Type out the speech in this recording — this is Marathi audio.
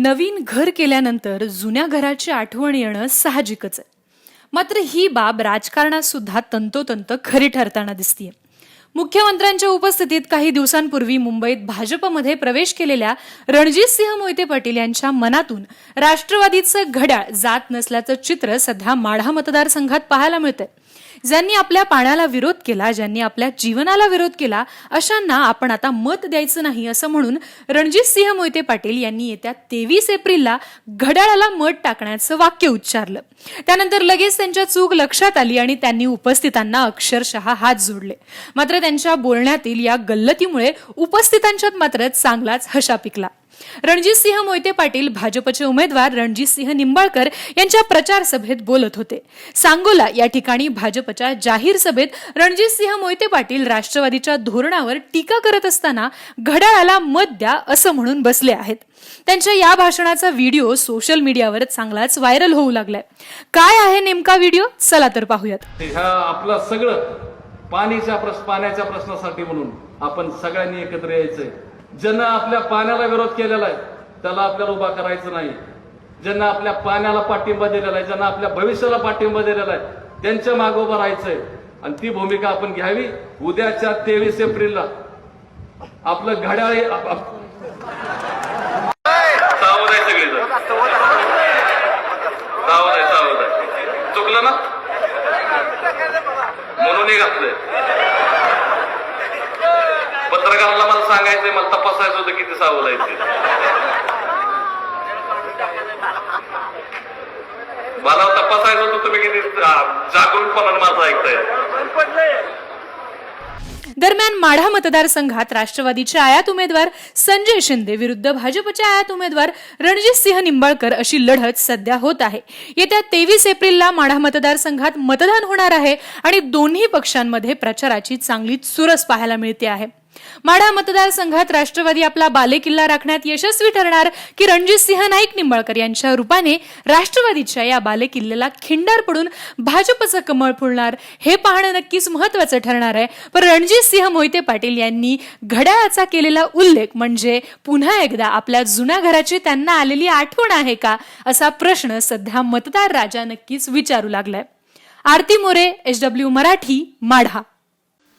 नवीन घर केल्यानंतर जुन्या घराची आठवण येणं साहजिकच आहे. मात्र ही बाब राजकारणात सुद्धा तंतोतंत खरी ठरताना दिसतीये. मुख्यमंत्र्यांच्या उपस्थितीत काही दिवसांपूर्वी मुंबईत भाजपमध्ये प्रवेश केलेल्या रणजितसिंह मोहिते पाटील यांच्या मनातून राष्ट्रवादीचं घड्याळ जात नसल्याचं चित्र सध्या माढा मतदारसंघात पाहायला मिळतंय. ज्यांनी आपल्या पाण्याला विरोध केला ज्यांनी आपल्या जीवनाला विरोध केला अशांना आपण आता मत द्यायचं नाही असं म्हणून रणजितसिंह मोहिते पाटील यांनी येत्या तेवीस एप्रिलला घड्याळाला मत टाकण्याचं वाक्य उच्चारलं. त्यानंतर लगेच त्यांच्या चूक लक्षात आली आणि त्यांनी उपस्थितांना अक्षरशः हात जोडले. मात्र त्यांच्या बोलण्यातील या गल्लतीमुळे उपस्थितांच्यात मात्र चांगलाच हशा पिकला. रणजितसिंह मोहिते पाटील भाजपचे उमेदवार रणजितसिंह निंबाळकर यांच्या प्रचार सभेत बोलत होते. सांगोला या ठिकाणी भाजपच्या जाहीर सभेत रणजितसिंह मोहिते पाटील राष्ट्रवादीच्या धोरणावर टीका करत असताना घड्याळाला मत द्या असं म्हणून बसले आहेत. त्यांच्या या भाषणाचा व्हिडिओ सोशल मीडियावर चांगलाच व्हायरल होऊ लागलाय. काय आहे नेमका व्हिडिओ? चला तर पाहूयात. आपलं सगळं पाणीच्या प्रश्न पाण्याच्या प्रश्नासाठी म्हणून आपण सगळ्यांनी एकत्र यायचंय. ज्यांना आपल्या पाण्याला विरोध केलेला आहे त्याला आपल्याला उभा करायचं नाही. ज्यांना आपल्या पाण्याला पाठिंबा दिलेला आहे ज्यांना आपल्या भविष्याला पाठिंबा दिलेला आहे त्यांच्या मागोबा उभं राहायचंय. आणि ती भूमिका आपण घ्यावी उद्याच्या तेवीस एप्रिलला. आपलं घड्याळ पत्रकाराला मला सांगायचंय मला तपासायचं होतं किती सावलायचे. मला तपासायचं होतं तुम्ही किती जागरूकपणाने माझं ऐकताय. दरम्यान माढा मतदारसंघात राष्ट्रवादीचे आयात उमेदवार संजय शिंदे विरुद्ध भाजपचे आयात उमेदवार रणजित सिंह निंबाळकर अशी लढत सध्या होत आहे. येत्या तेवीस एप्रिलला माढा मतदारसंघात मतदान होणार आहे आणि दोन्ही पक्षांमध्ये प्रचाराची चांगली चुरस पाहायला मिळते आहे. माढा मतदारसंघात राष्ट्रवादी आपला बालेकिल्ला राखण्यात यशस्वी ठरणार की रणजितसिंह नाईक निंबाळकर यांच्या रूपाने राष्ट्रवादीच्या या बालेकिल्ल्याला खिंडार पडून भाजपचं कमळ फुलणार. हे पाहणं नक्कीच महत्वाचं ठरणार आहे. पण रणजितसिंह मोहिते पाटील यांनी घड्याळाचा केलेला उल्लेख म्हणजे पुन्हा एकदा आपल्या जुन्या घराची त्यांना आलेली आठवण आहे का? असा प्रश्न सध्या मतदार राजा नक्कीच विचारू लागलाय. Aarti More H W Marathi Madha.